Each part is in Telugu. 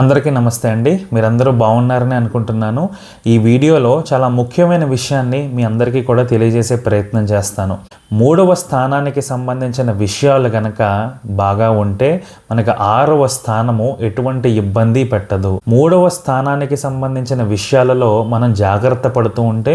అందరికీ నమస్తే అండి. మీరందరూ బాగున్నారని అనుకుంటున్నాను. ఈ వీడియోలో చాలా ముఖ్యమైన విషయాన్ని మీ అందరికీ కూడా తెలియజేసే ప్రయత్నం చేస్తాను. మూడవ స్థానానికి సంబంధించిన విషయాలు గనక బాగా ఉంటే మనకు ఆరవ స్థానము ఎటువంటి ఇబ్బంది పెట్టదు. మూడవ స్థానానికి సంబంధించిన విషయాలలో మనం జాగ్రత్త పడుతూ ఉంటే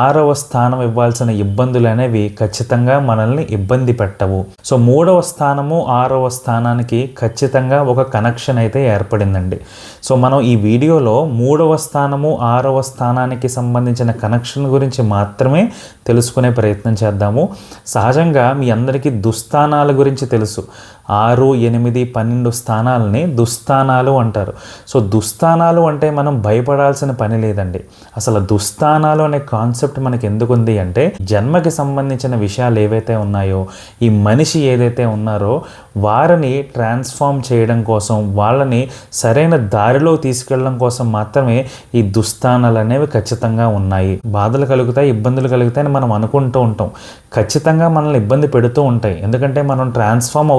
ఆరవ స్థానం ఇవ్వాల్సిన ఇబ్బందులు అనేవి ఖచ్చితంగా మనల్ని ఇబ్బంది పెట్టవు. సో మూడవ స్థానము ఆరవ స్థానానికి ఖచ్చితంగా ఒక కనెక్షన్ అయితే ఏర్పడిందండి. సో మనం ఈ వీడియోలో మూడవ స్థానము ఆరవ స్థానానికి సంబంధించిన కనెక్షన్ గురించి మాత్రమే తెలుసుకునే ప్రయత్నం చేద్దాము. సహజంగా మీ అందరికీ దుస్థానాల గురించి తెలుసు. ఆరు ఎనిమిది పన్నెండు స్థానాలని దుస్థానాలు అంటారు. సో దుస్థానాలు అంటే మనం భయపడాల్సిన పని లేదండి. అసలు దుస్థానాలు అనే కాన్సెప్ట్ మనకి ఎందుకుంది అంటే జన్మకి సంబంధించిన విషయాలు ఏవైతే ఉన్నాయో ఈ మనిషి ఏదైతే ఉన్నారో వారిని ట్రాన్స్ఫార్మ్ చేయడం కోసం వాళ్ళని సరైన దారిలో తీసుకెళ్ళడం కోసం మాత్రమే ఈ దుస్థానాలు అనేవి ఖచ్చితంగా ఉన్నాయి. బాధలు కలుగుతాయి ఇబ్బందులు కలుగుతాయని మనం అనుకుంటూ ఉంటాం. ఖచ్చితంగా మనల్ని ఇబ్బంది పెడుతూ ఉంటాయి. ఎందుకంటే మనం ట్రాన్స్ఫార్మ్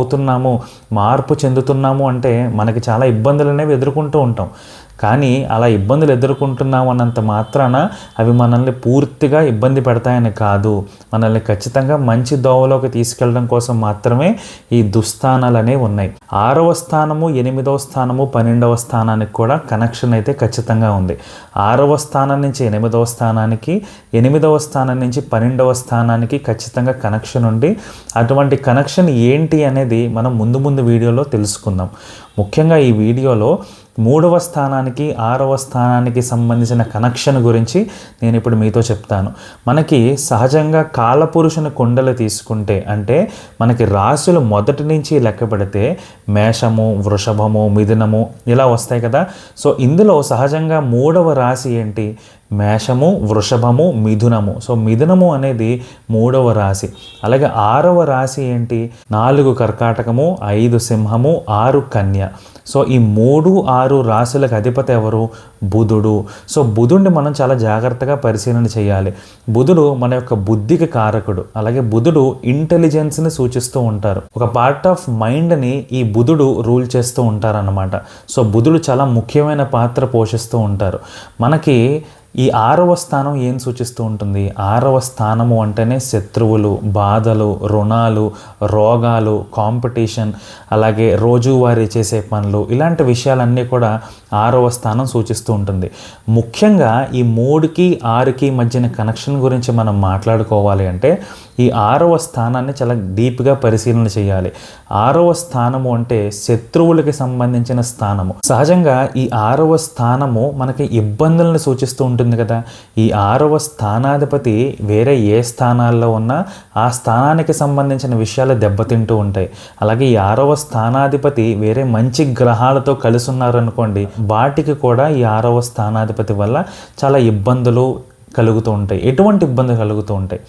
అవుతున్నాము మార్పు చెందుతున్నాము అంటే మనకి చాలా ఇబ్బందులు అనేవి ఎదుర్కొంటూ ఉంటాం. కానీ అలా ఇబ్బందులు ఎదుర్కొంటున్నాం అన్నంత మాత్రాన అవి మనల్ని పూర్తిగా ఇబ్బంది పెడతాయని కాదు. మనల్ని ఖచ్చితంగా మంచి దోవలోకి తీసుకెళ్ళడం కోసం మాత్రమే ఈ దుస్థానాలు అనేవి ఉన్నాయి. ఆరవ స్థానము ఎనిమిదవ స్థానము పన్నెండవ స్థానానికి కూడా కనెక్షన్ అయితే ఖచ్చితంగా ఉంది. ఆరవ స్థానం నుంచి ఎనిమిదవ స్థానానికి ఎనిమిదవ స్థానం నుంచి పన్నెండవ స్థానానికి ఖచ్చితంగా కనెక్షన్ ఉండి అటువంటి కనెక్షన్ ఏంటి అనేది మనం ముందు ముందు వీడియోలో తెలుసుకుందాం. ముఖ్యంగా ఈ వీడియోలో మూడవ స్థానానికి ఆరవ స్థానానికి సంబంధించిన కనెక్షన్ గురించి నేను ఇప్పుడు మీతో చెప్తాను. మనకి సహజంగా కాలపురుషుని కుండలు తీసుకుంటే అంటే మనకి రాశులు మొదటి నుంచి లెక్క పెడితే మేషము వృషభము మిథునము ఇలా వస్తాయి కదా. సో ఇందులో సహజంగా మూడవ రాశి ఏంటి? మేషము వృషభము మిథునము. సో మిథునము అనేది మూడవ రాశి. అలాగే ఆరవ రాశి ఏంటి? నాలుగు కర్కాటకము ఐదు సింహము ఆరు కన్య. సో ఈ మూడు ఆరు రాశులకు అధిపతి ఎవరు? బుధుడు. సో బుధుడిని మనం చాలా జాగ్రత్తగా పరిశీలన చేయాలి. బుధుడు మన యొక్క బుద్ధికి కారకుడు. అలాగే బుధుడు ఇంటెలిజెన్స్ని సూచిస్తూ ఉంటారు. ఒక పార్ట్ ఆఫ్ మైండ్ని ఈ బుధుడు రూల్ చేస్తూ ఉంటారన్నమాట. సో బుధుడు చాలా ముఖ్యమైన పాత్ర పోషిస్తూ ఉంటారు. మనకి ఈ ఆరవ స్థానం ఏం సూచిస్తూ ఉంటుంది? ఆరవ స్థానము అంటేనే శత్రువులు బాధలు రుణాలు రోగాలు కాంపిటీషన్ అలాగే రోజువారీ చేసే పనులు ఇలాంటి విషయాలన్నీ కూడా ఆరవ స్థానం సూచిస్తూ ఉంటుంది. ముఖ్యంగా ఈ మూడుకి ఆరుకి మధ్యన కనెక్షన్ గురించి మనం మాట్లాడుకోవాలి అంటే ఈ ఆరవ స్థానాన్ని చాలా డీప్గా పరిశీలన చేయాలి. ఆరవ స్థానము అంటే శత్రువులకి సంబంధించిన స్థానము. సహజంగా ఈ ఆరవ స్థానము మనకి ఇబ్బందులను సూచిస్తూ ఉంటుంది. కదా. ఈ ఆరవ స్థానాధిపతి వేరే ఏ స్థానాల్లో ఉన్నా ఆ స్థానానికి సంబంధించిన విషయాలు దెబ్బతింటూ ఉంటాయి. అలాగే ఈ ఆరవ స్థానాధిపతి వేరే మంచి గ్రహాలతో కలిసి ఉన్నారనుకోండి వాటికి కూడా ఈ ఆరవ స్థానాధిపతి వల్ల చాలా ఇబ్బందులు కలుగుతూ ఉంటాయి. ఎటువంటి ఇబ్బందులు కలుగుతూ ఉంటాయి?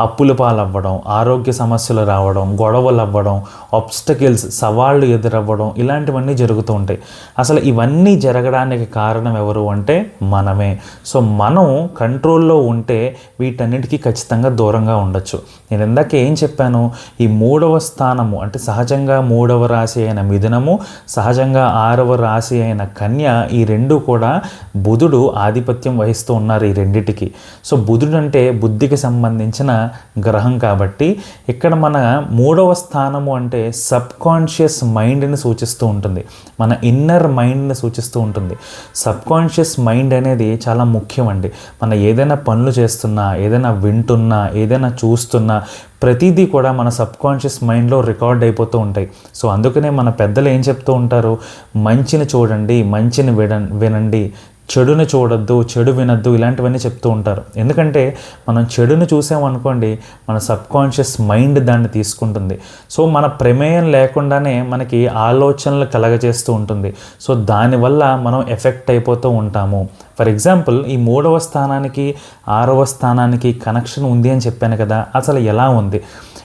అప్పుల పాలవ్వడం ఆరోగ్య సమస్యలు రావడం గొడవలు అవ్వడం ఆబ్స్టకిల్స్ సవాళ్ళు ఎదురవ్వడం ఇలాంటివన్నీ జరుగుతూ ఉంటాయి. అసలు ఇవన్నీ జరగడానికి కారణం ఎవరు అంటే మనమే. సో మనం కంట్రోల్లో ఉంటే వీటన్నిటికీ ఖచ్చితంగా దూరంగా ఉండొచ్చు. నేను ఇందాక ఏం చెప్పాను? ఈ మూడవ స్థానము అంటే సహజంగా మూడవ రాశి అయిన మిథునము సహజంగా ఆరవ రాశి అయిన కన్య ఈ రెండు కూడా బుధుడు ఆధిపత్యం వహిస్తూ ఉన్నారు ఈ రెండిటికి. సో బుధుడు అంటే బుద్ధికి సంబంధించిన గ్రహం కాబట్టి ఇక్కడ మన మూడవ స్థానము అంటే సబ్ కాన్షియస్ మైండ్ని సూచిస్తూ ఉంటుంది. మన ఇన్నర్ మైండ్ని సూచిస్తూ ఉంటుంది. సబ్ కాన్షియస్ మైండ్ అనేది చాలా ముఖ్యం అండి మన ఏదైనా పనులు చేస్తున్నా ఏదైనా వింటున్నా ఏదైనా చూస్తున్నా ప్రతిదీ కూడా మన సబ్ కాన్షియస్ మైండ్లో రికార్డ్ అయిపోతూ ఉంటాయి. సో అందుకనే మన పెద్దలు ఏం చెప్తూ ఉంటారు? మంచిని చూడండి మంచిని విడ వినండి చెడుని చూడొద్దు చెడు వినొద్దు ఇలాంటివన్నీ చెప్తూ ఉంటారు. ఎందుకంటే మనం చెడుని చూసామనుకోండి మన సబ్కాన్షియస్ మైండ్ దాన్ని తీసుకుంటుంది. సో మన ప్రమేయం లేకుండానే మనకి ఆలోచనలు కలగజేస్తూ ఉంటుంది. సో దానివల్ల మనం ఎఫెక్ట్ అయిపోతూ ఉంటాము. ఫర్ ఎగ్జాంపుల్ ఈ మూడవ స్థానానికి ఆరవ స్థానానికి కనెక్షన్ ఉంది అని చెప్పాను కదా అసలు ఎలా ఉంది?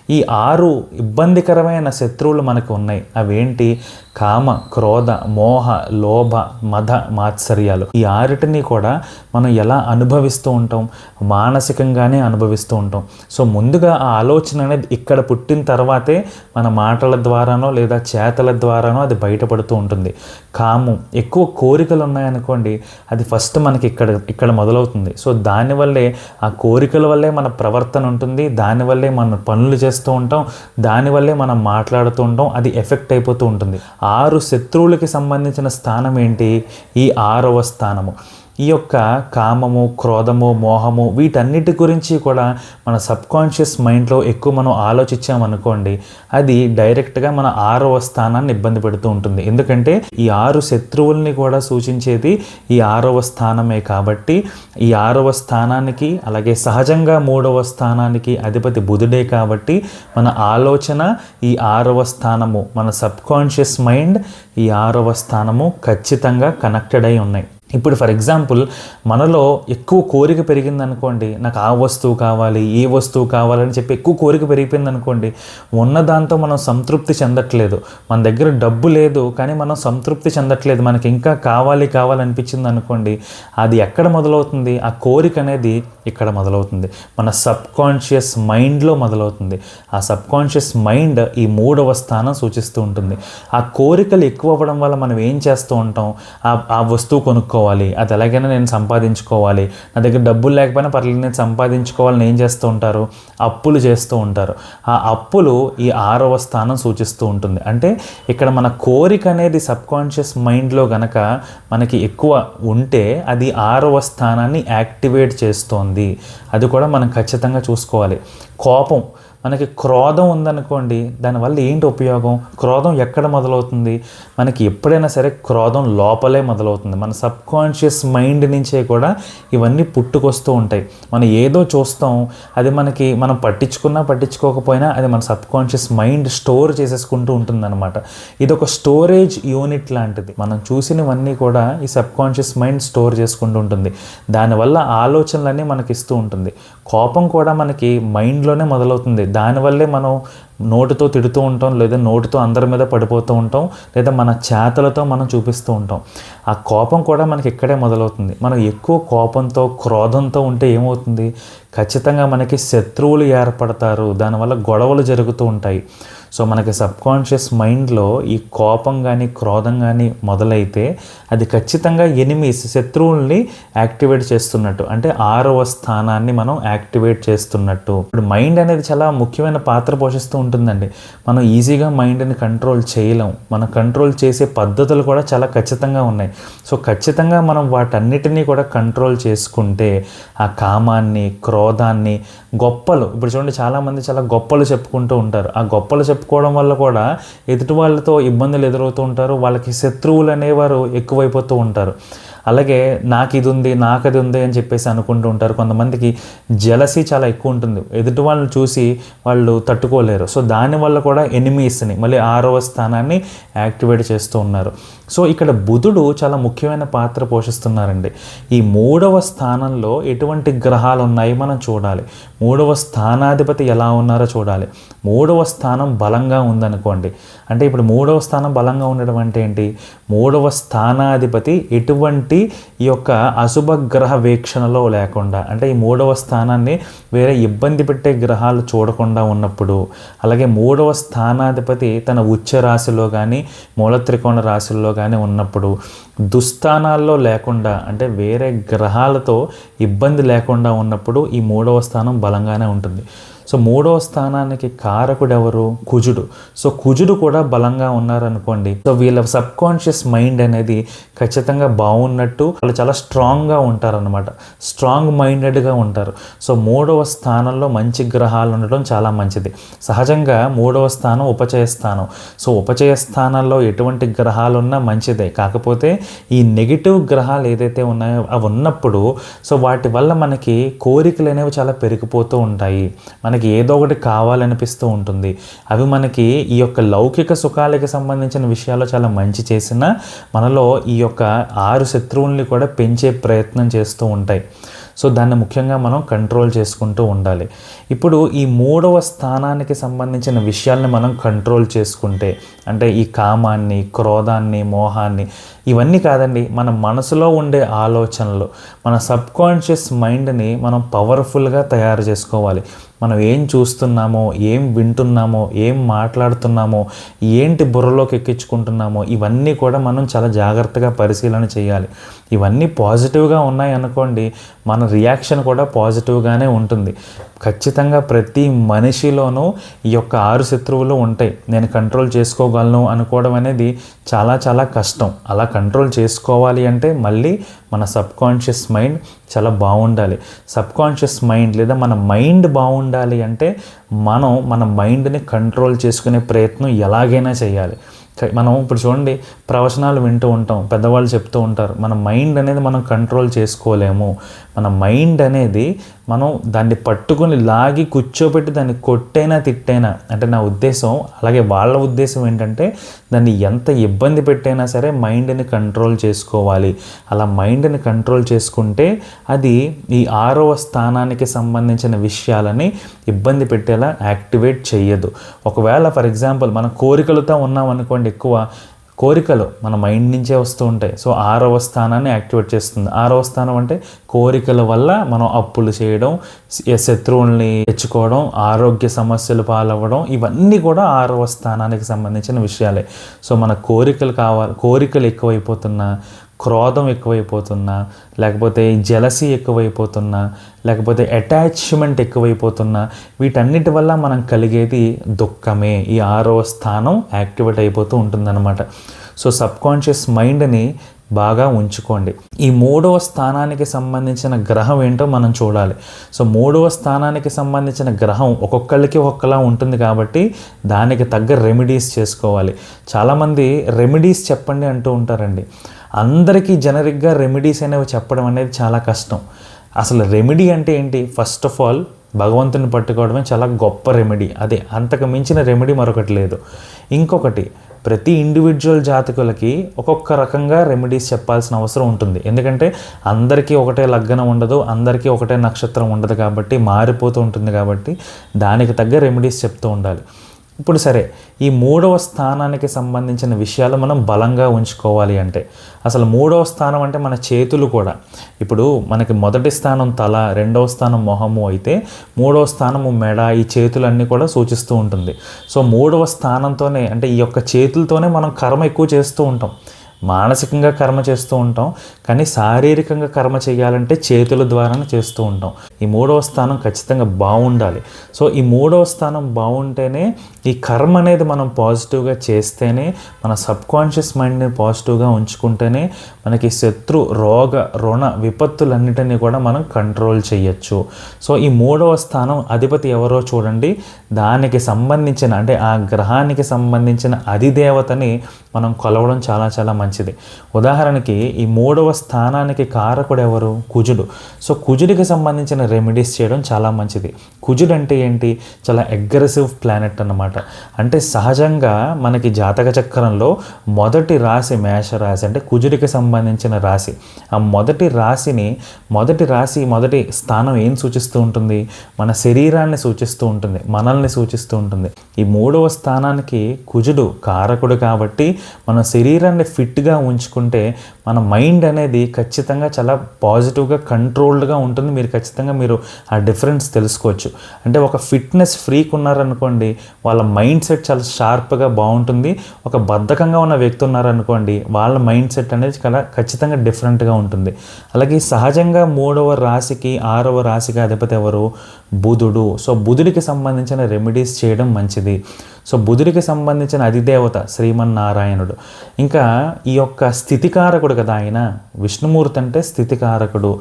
ఈ ఆరు ఇబ్బందికరమైన శత్రువులు మనకు ఉన్నాయి. అవేంటి? కామ క్రోధ మోహ లోభ మద మాత్సర్యాలు. ఈ ఆరిటిని కూడా మనం ఎలా అనుభవిస్తూ ఉంటాం? మానసికంగానే అనుభవిస్తూ ఉంటాం. సో ముందుగా ఆ ఆలోచన అనేది ఇక్కడ పుట్టిన తర్వాతే మన మాటల ద్వారానో లేదా చేతల ద్వారానో అది బయటపడుతూ ఉంటుంది. కాము ఎక్కువ కోరికలు ఉన్నాయనుకోండి అది ఫస్ట్ మనకి ఇక్కడ ఇక్కడ మొదలవుతుంది. సో దానివల్లే ఆ కోరికల వల్లే మన ప్రవర్తన ఉంటుంది దానివల్లే మనం పనులు చేస్తూ ఉంటాం దానివల్లే మనం మాట్లాడుతూ ఉంటాం అది ఎఫెక్ట్ అయిపోతూ ఉంటుంది. ఆరు శత్రువులకి సంబంధించిన స్థానం ఏంటి? ఈ ఆరవ స్థానము. ఈ యొక్క కామము క్రోధము మోహము వీటన్నిటి గురించి కూడా మన సబ్కాన్షియస్ మైండ్లో ఎక్కువ మనం ఆలోచించామనుకోండి అది డైరెక్ట్గా మన ఆరవ స్థానాన్ని ఇబ్బంది పెడుతూ ఉంటుంది. ఎందుకంటే ఈ ఆరు శత్రువుల్ని కూడా సూచించేది ఈ ఆరవ స్థానమే కాబట్టి ఈ ఆరవ స్థానానికి అలాగే సహజంగా మూడవ స్థానానికి అధిపతి బుధుడే కాబట్టి మన ఆలోచన ఈ ఆరవ స్థానము మన సబ్కాన్షియస్ మైండ్ ఈ ఆరవ స్థానము ఖచ్చితంగా కనెక్టెడ్ అయి ఉన్నాయి. ఇప్పుడు ఫర్ ఎగ్జాంపుల్ మనలో ఎక్కువ కోరిక పెరిగింది అనుకోండి నాకు ఆ వస్తువు కావాలి ఏ వస్తువు కావాలని చెప్పి ఎక్కువ కోరిక పెరిగిపోయింది అనుకోండి ఉన్న దాంతో మనం సంతృప్తి చెందట్లేదు. మన దగ్గర డబ్బు లేదు కానీ మనం సంతృప్తి చెందట్లేదు. మనకి ఇంకా కావాలి కావాలనిపించింది అనుకోండి అది ఎక్కడ మొదలవుతుంది? ఆ కోరిక అనేది ఇక్కడ మొదలవుతుంది. మన సబ్ కాన్షియస్ మైండ్లో మొదలవుతుంది. ఆ సబ్ కాన్షియస్ మైండ్ ఈ మూడవ స్థానం సూచిస్తూ ఉంటుంది. ఆ కోరికలు ఎక్కువ అవ్వడం వల్ల మనం ఏం చేస్తూ ఉంటాం? ఆ ఆ వస్తువు కొనుక్కోవాలి అది ఎలాగైనా నేను సంపాదించుకోవాలి. నా దగ్గర డబ్బులు లేకపోయినా పర్లేదు నేను సంపాదించుకోవాలని ఏం చేస్తూ ఉంటారు. అప్పులు చేస్తూ ఉంటారు. ఆ అప్పులు ఈ ఆరవ స్థానం సూచిస్తూ ఉంటుంది. అంటే ఇక్కడ మన కోరిక అనేది సబ్ కాన్షియస్ మైండ్లో గనక మనకి ఎక్కువ ఉంటే అది ఆరవ స్థానాన్ని యాక్టివేట్ చేస్తోంది. అది కూడా మనం ఖచ్చితంగా చూసుకోవాలి. కోపం. మనకి క్రోధం ఉందనుకోండి దానివల్ల ఏంటి ఉపయోగం? క్రోధం ఎక్కడ మొదలవుతుంది? మనకి ఎప్పుడైనా సరే క్రోధం లోపలే మొదలవుతుంది. మన సబ్ కాన్షియస్ మైండ్ నుంచే కూడా ఇవన్నీ పుట్టుకొస్తూ ఉంటాయి. మనం ఏదో చూస్తాం అది మనకి మనం పట్టించుకున్నా పట్టించుకోకపోయినా అది మన సబ్ కాన్షియస్ మైండ్ స్టోర్ చేసేసుకుంటూ ఉంటుందన్నమాట. ఇది ఒక స్టోరేజ్ యూనిట్ లాంటిది. మనం చూసినవన్నీ కూడా ఈ సబ్ కాన్షియస్ మైండ్ స్టోర్ చేసుకుంటూ ఉంటుంది. దానివల్ల ఆలోచనలన్నీ మనకి ఇస్తూ ఉంటుంది. కోపం కూడా మనకి మైండ్లోనే మొదలవుతుంది. దానివల్లే మనం నోటితో తిడుతూ ఉంటాం లేదా నోటితో అందరి మీద పడిపోతూ ఉంటాం లేదా మన చేతలతో మనం చూపిస్తూ ఉంటాం. ఆ కోపం కూడా మనకి ఇక్కడే మొదలవుతుంది. మనం ఎక్కువ కోపంతో క్రోధంతో ఉంటే ఏమవుతుంది? ఖచ్చితంగా మనకి శత్రువులు ఏర్పడతారు. దానివల్ల గొడవలు జరుగుతూ ఉంటాయి. సో మనకి సబ్కాన్షియస్ మైండ్లో ఈ కోపం కానీ క్రోధం కానీ మొదలైతే అది ఖచ్చితంగా ఎనిమిస్ శత్రువుల్ని యాక్టివేట్ చేస్తున్నట్టు. అంటే ఆరవ స్థానాన్ని మనం యాక్టివేట్ చేస్తున్నట్టు. ఇప్పుడు మైండ్ అనేది చాలా ముఖ్యమైన పాత్ర పోషిస్తూ ఉంటుందండి. మనం ఈజీగా మైండ్ని కంట్రోల్ చేయలేం. మనం కంట్రోల్ చేసే పద్ధతులు కూడా చాలా ఖచ్చితంగా ఉన్నాయి. సో ఖచ్చితంగా మనం వాటన్నిటినీ కూడా కంట్రోల్ చేసుకుంటే ఆ కామాన్ని క్రోధాన్ని గొప్పలు ఇప్పుడు చూడండి చాలామంది చాలా గొప్పలు చెప్పుకుంటూ ఉంటారు. ఆ గొప్పలు చెప్పుకోవడం వల్ల కూడా ఎదుటి వాళ్ళతో ఇబ్బందులు ఎదురవుతూ ఉంటారు వాళ్ళకి శత్రువులు అనేవారు ఎక్కువైపోతూ ఉంటారు. అలాగే నాకు ఇది ఉంది నాకు అది ఉంది అని చెప్పేసి అనుకుంటూ ఉంటారు. కొంతమందికి జలసీ చాలా ఎక్కువ ఉంటుంది ఎదుటి వాళ్ళని చూసి వాళ్ళు తట్టుకోలేరు. సో దానివల్ల కూడా ఎనిమీస్ని మళ్ళీ ఆరవ స్థానాన్ని యాక్టివేట్ చేస్తూ ఉన్నారు. సో ఇక్కడ బుధుడు చాలా ముఖ్యమైన పాత్ర పోషిస్తున్నారండి. ఈ మూడవ స్థానంలో ఎటువంటి గ్రహాలు ఉన్నాయి మనం చూడాలి. మూడవ స్థానాధిపతి ఎలా ఉన్నారో చూడాలి. మూడవ స్థానం బలంగా ఉందనుకోండి. అంటే ఇప్పుడు మూడవ స్థానం బలంగా ఉండడం అంటే ఏంటి? మూడవ స్థానాధిపతి ఎటువంటి ఈ యొక్క అశుభ గ్రహ వీక్షణలో లేకుండా అంటే ఈ మూడవ స్థానాన్ని వేరే ఇబ్బంది పెట్టే గ్రహాలు చూడకుండా ఉన్నప్పుడు అలాగే మూడవ స్థానాధిపతి తన ఉచ్చ రాశిలో కానీ మూలత్రికోణ రాశుల్లో కానీ ఉన్నప్పుడు దుస్థానాల్లో లేకుండా అంటే వేరే గ్రహాలతో ఇబ్బంది లేకుండా ఉన్నప్పుడు ఈ మూడవ స్థానం బలంగానే ఉంటుంది. సో మూడవ స్థానానికి కారకుడు ఎవరు కుజుడు. సో కుజుడు కూడా బలంగా ఉన్నారనుకోండి. సో వీళ్ళ సబ్ కాన్షియస్ మైండ్ అనేది ఖచ్చితంగా బాగున్నట్టు వాళ్ళు చాలా స్ట్రాంగ్గా ఉంటారనమాట స్ట్రాంగ్ మైండెడ్గా ఉంటారు. సో మూడవ స్థానంలో మంచి గ్రహాలు ఉండడం చాలా మంచిది. సహజంగా మూడవ స్థానం ఉపచయ స్థానం. సో ఉపచయ స్థానాల్లో ఎటువంటి గ్రహాలు ఉన్నా మంచిదే. కాకపోతే ఈ నెగిటివ్ గ్రహాలు ఏదైతే ఉన్నాయో అవి ఉన్నప్పుడు సో వాటి వల్ల మనకి కోరికలు అనేవి చాలా పెరిగిపోతూ ఉంటాయి. మనకి మనకి ఏదో ఒకటి కావాలనిపిస్తూ ఉంటుంది. అవి మనకి ఈ యొక్క లౌకిక సుఖాలకి సంబంధించిన విషయాల్లో చాలా మంచి చేసిన మనలో ఈ యొక్క ఆరు శత్రువుల్ని కూడా పెంచే ప్రయత్నం చేస్తూ ఉంటాయి. సో దాన్ని ముఖ్యంగా మనం కంట్రోల్ చేసుకుంటూ ఉండాలి. ఇప్పుడు ఈ మూడవ స్థానానికి సంబంధించిన విషయాల్ని మనం కంట్రోల్ చేసుకుంటే అంటే ఈ కామాన్ని క్రోధాన్ని మోహాన్ని ఇవన్నీ కాదండి మన మనసులో ఉండే ఆలోచనలు మన సబ్ కాన్షియస్ మైండ్ని మనం పవర్ఫుల్గా తయారు చేసుకోవాలి. మనం ఏం చూస్తున్నామో ఏం వింటున్నామో ఏం మాట్లాడుతున్నామో ఏంటి బుర్రలోకి ఎక్కించుకుంటున్నామో ఇవన్నీ కూడా మనం చాలా జాగ్రత్తగా పరిశీలన చేయాలి. ఇవన్నీ పాజిటివ్గా ఉన్నాయి అనుకోండి మన రియాక్షన్ కూడా పాజిటివ్గానే ఉంటుంది. ఖచ్చితంగా ప్రతి మనిషిలోనూ ఈ యొక్క ఆరు శత్రువులు ఉంటాయి. నేను కంట్రోల్ చేసుకోగలను అనుకోవడం అనేది చాలా చాలా కష్టం. అలా కంట్రోల్ చేసుకోవాలి అంటే మళ్ళీ మన సబ్ కాన్షియస్ మైండ్ చాలా బాగుండాలి. సబ్ కాన్షియస్ మైండ్ లేదా మన మైండ్ బాగుండాలి అంటే మనం మన మైండ్ని కంట్రోల్ చేసుకునే ప్రయత్నం ఎలాగైనా చేయాలి. మనం ఇప్పుడు చూడండి ప్రవచనాలు వింటూ ఉంటాం పెద్దవాళ్ళు చెప్తూ ఉంటారు మన మైండ్ అనేది మనం కంట్రోల్ చేసుకోలేము. మన మైండ్ అనేది మనం దాన్ని పట్టుకొని లాగి కూర్చోబెట్టి దాన్ని కొట్టైనా తిట్టైనా అంటే నా ఉద్దేశం అలాగే వాళ్ళ ఉద్దేశం ఏంటంటే దాన్ని ఎంత ఇబ్బంది పెట్టైనా సరే మైండ్ని కంట్రోల్ చేసుకోవాలి. అలా మైండ్ని కంట్రోల్ చేసుకుంటే అది ఈ ఆరవ స్థానానికి సంబంధించిన విషయాలని ఇబ్బంది పెట్టేలా యాక్టివేట్ చేయదు ఒకవేళ ఫర్ ఎగ్జాంపుల్ మన కోరికలతో ఉన్నాం అనుకోండి ఎక్కువ కోరికలు మన మైండ్ నుంచే వస్తూ ఉంటాయి. సో ఆరవ స్థానాన్ని యాక్టివేట్ చేస్తుంది. ఆరవ స్థానం అంటే కోరికల వల్ల మనం అప్పులు చేయడం శత్రువుల్ని తెచ్చుకోవడం ఆరోగ్య సమస్యలు పాలవ్వడం ఇవన్నీ కూడా ఆరవ స్థానానికి సంబంధించిన విషయాలే. సో మన కోరికలు కావాలి కోరికలు ఎక్కువైపోతున్నా క్రోధం ఎక్కువైపోతున్నా లేకపోతే జలసీ ఎక్కువైపోతున్నా లేకపోతే అటాచ్మెంట్ ఎక్కువైపోతున్నా వీటన్నిటి వల్ల మనం కలిగేది దుఃఖమే. ఈ ఆరవ స్థానం యాక్టివేట్ అయిపోతూ ఉంటుందన్నమాట. సో సబ్ కాన్షియస్ మైండ్ని బాగా ఉంచుకోండి. ఈ మూడవ స్థానానికి సంబంధించిన గ్రహం ఏంటో మనం చూడాలి. సో మూడవ స్థానానికి సంబంధించిన గ్రహం ఒక్కొక్కళ్ళకి ఒక్కొక్కలా ఉంటుంది కాబట్టి దానికి తగ్గ రెమెడీస్ చేసుకోవాలి. చాలామంది రెమెడీస్ చెప్పండి అంటూ ఉంటారండి. అందరికీ జనరిక్గా రెమెడీస్ అనేవి చెప్పడం అనేది చాలా కష్టం. అసలు రెమెడీ అంటే ఏంటి? ఫస్ట్ ఆఫ్ ఆల్ భగవంతుని పట్టుకోవడమే చాలా గొప్ప రెమెడీ. అదే అంతకు మించిన రెమెడీ మరొకటి లేదు. ఇంకొకటి ప్రతి ఇండివిజువల్ జాతకులకి ఒక్కొక్క రకంగా రెమెడీస్ చెప్పాల్సిన అవసరం ఉంటుంది. ఎందుకంటే అందరికీ ఒకటే లగ్నం ఉండదు అందరికీ ఒకటే నక్షత్రం ఉండదు కాబట్టి మారిపోతూ ఉంటుంది కాబట్టి దానికి తగ్గ రెమెడీస్ చెప్తూ ఉండాలి. ఇప్పుడు సరే ఈ మూడవ స్థానానికి సంబంధించిన విషయాలు మనం బలంగా ఉంచుకోవాలి అంటే అసలు మూడవ స్థానం అంటే మన చేతులు కూడా. ఇప్పుడు మనకి మొదటి స్థానం తల రెండవ స్థానం మొహము అయితే మూడవ స్థానము మెడ ఈ చేతులన్నీ కూడా సూచిస్తూ ఉంటుంది. సో మూడవ స్థానంతోనే అంటే ఈ యొక్క చేతులతోనే మనం కర్మ ఎక్కువ చేస్తూ ఉంటాం. మానసికంగా కర్మ చేస్తూ ఉంటాం కానీ శారీరకంగా కర్మ చేయాలంటే చేతుల ద్వారానే చేస్తూ ఉంటాం. ఈ మూడవ స్థానం ఖచ్చితంగా బాగుండాలి. సో ఈ మూడవ స్థానం బాగుంటేనే ఈ కర్మ అనేది మనం పాజిటివ్గా చేస్తేనే మన సబ్ కాన్షియస్ మైండ్ని పాజిటివ్గా ఉంచుకుంటేనే మనకి శత్రు రోగ రుణ విపత్తులన్నిటినీ కూడా మనం కంట్రోల్ చేయొచ్చు. సో ఈ మూడవ స్థానం అధిపతి ఎవరో చూడండి. దానికి సంబంధించిన అంటే ఆ గ్రహానికి సంబంధించిన అధిదేవతని మనం కొలవడం చాలా చాలా మంచిది. ఉదాహరణకి ఈ మూడవ స్థానానికి కారకుడు ఎవరు? కుజుడు. సో కుజుడికి సంబంధించిన రెమెడీస్ చేయడం చాలా మంచిది. కుజుడు అంటే ఏంటి? చాలా అగ్రెసివ్ ప్లానెట్ అన్నమాట. అంటే సహజంగా మనకి జాతక చక్రంలో మొదటి రాశి మేష రాశి అంటే కుజుడికి సంబంధించిన రాశి. ఆ మొదటి రాశిని మొదటి రాశి మొదటి స్థానం ఏం సూచిస్తూ ఉంటుంది? మన శరీరాన్ని సూచిస్తూ ఉంటుంది మనల్ని సూచిస్తూ ఉంటుంది. ఈ మూడవ స్థానానికి కుజుడు కారకుడు కాబట్టి మన శరీరాన్ని ఫిట్గా ఉంచుకుంటే మన మైండ్ అనేది ఖచ్చితంగా చాలా పాజిటివ్గా కంట్రోల్డ్గా ఉంటుంది. మీరు ఖచ్చితంగా మీరు ఆ డిఫరెన్స్ తెలుసుకోవచ్చు. అంటే ఒక ఫిట్నెస్ ఫ్రీక్ ఉన్నారనుకోండి వాళ్ళ మైండ్ సెట్ చాలా షార్ప్గా బాగుంటుంది. ఒక బద్ధకంగా ఉన్న వ్యక్తి ఉన్నారనుకోండి వాళ్ళ మైండ్ సెట్ అనేది చాలా ఖచ్చితంగా డిఫరెంట్గా ఉంటుంది. అలాగే సహజంగా మూడవ రాశికి ఆరవ రాశికి అధిపతి ఎవరు? బుధుడు. సో బుధుడికి సంబంధించిన రెమెడీస్ చేయడం మంచిది. సో బుధుడికి సంబంధించిన అధిదేవత శ్రీమన్నారాయణుడు. ఇంకా ఈ యొక్క స్థితికారకుడు కదా ఆయన? విష్ణుమూర్తి అంటే స్థితికారకుడు.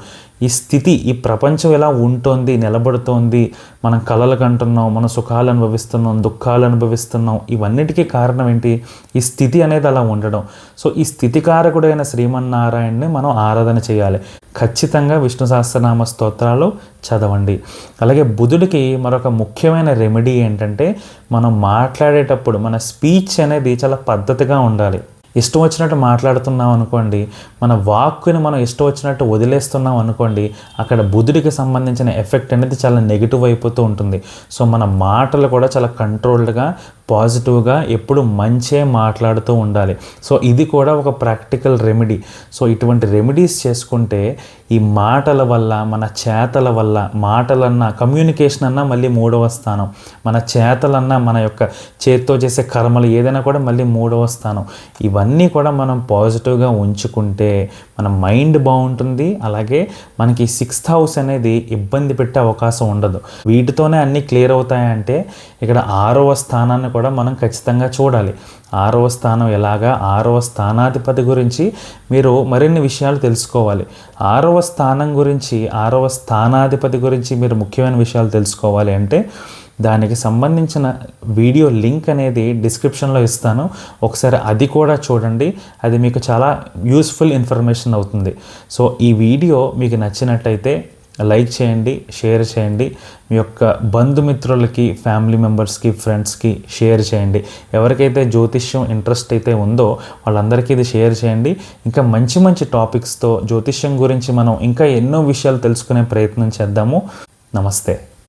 ఈ స్థితి ఈ ప్రపంచం ఎలా ఉంటుంది నిలబడుతోంది మనం కలలు కంటున్నాం మన సుఖాలు అనుభవిస్తున్నాం దుఃఖాలు అనుభవిస్తున్నాం ఇవన్నిటికీ కారణం ఏంటి? ఈ స్థితి అనేది అలా ఉండడం. సో ఈ స్థితికారకుడైన శ్రీమన్నారాయణని మనం ఆరాధన చేయాలి. ఖచ్చితంగా విష్ణు సహస్రనామ స్తోత్రాలు చదవండి. అలాగే బుధుడికి మరొక ముఖ్యమైన రెమెడీ ఏంటంటే మనం మాట్లాడేటప్పుడు మన స్పీచ్ అనేది చాలా పద్ధతిగా ఉండాలి. ఇష్టం వచ్చినట్టు మాట్లాడుతున్నాం అనుకోండి మన వాక్కుని మనం ఇష్టం వచ్చినట్టు వదిలేస్తున్నాం అనుకోండి అక్కడ బుధుడికి సంబంధించిన ఎఫెక్ట్ అనేది చాలా నెగిటివ్ అయిపోతూ ఉంటుంది. సో మన మాటలు కూడా చాలా కంట్రోల్డ్గా పాజిటివ్గా ఎప్పుడు మంచే మాట్లాడుతూ ఉండాలి. సో ఇది కూడా ఒక ప్రాక్టికల్ రెమెడీ. సో ఇటువంటి రెమెడీస్ చేసుకుంటే ఈ మాటల వల్ల మన చేతల వల్ల మాటలన్నా కమ్యూనికేషన్ అన్నా మళ్ళీ మూడవ స్థానం. మన చేతలన్నా మన యొక్క చేత్తో చేసే కర్మలు ఏదైనా కూడా మళ్ళీ మూడవ స్థానం. ఇవన్నీ కూడా మనం పాజిటివ్గా ఉంచుకుంటే మన మైండ్ బాగుంటుంది అలాగే మనకి సిక్స్త్ హౌస్ అనేది ఇబ్బంది పెట్టే అవకాశం ఉండదు. వీటితోనే అన్నీ క్లియర్ అవుతాయంటే ఇక్కడ ఆరవ స్థానాన్ని కూడా మనం ఖచ్చితంగా చూడాలి. ఆరవ స్థానం ఎలాగా? ఆరవ స్థానాధిపతి గురించి మీరు మరిన్ని విషయాలు తెలుసుకోవాలి. ఆరవ స్థానం గురించి ఆరవ స్థానాధిపతి గురించి మీరు ముఖ్యమైన విషయాలు తెలుసుకోవాలి అంటే దానికి సంబంధించిన వీడియో లింక్ అనేది డిస్క్రిప్షన్లో ఇస్తాను. ఒకసారి అది కూడా చూడండి. అది మీకు చాలా యూస్ఫుల్ ఇన్ఫర్మేషన్ అవుతుంది. సో ఈ వీడియో మీకు నచ్చినట్టయితే లైక్ చేయండి షేర్ చేయండి. మీ యొక్క బంధుమిత్రులకి ఫ్యామిలీ మెంబర్స్కి ఫ్రెండ్స్కి షేర్ చేయండి. ఎవరికైతే జ్యోతిష్యం ఇంట్రెస్ట్ అయితే ఉందో వాళ్ళందరికీ ఇది షేర్ చేయండి. ఇంకా మంచి మంచి టాపిక్స్తో జ్యోతిష్యం గురించి మనం ఇంకా ఎన్నో విషయాలు తెలుసుకునే ప్రయత్నం చేద్దాము. నమస్తే.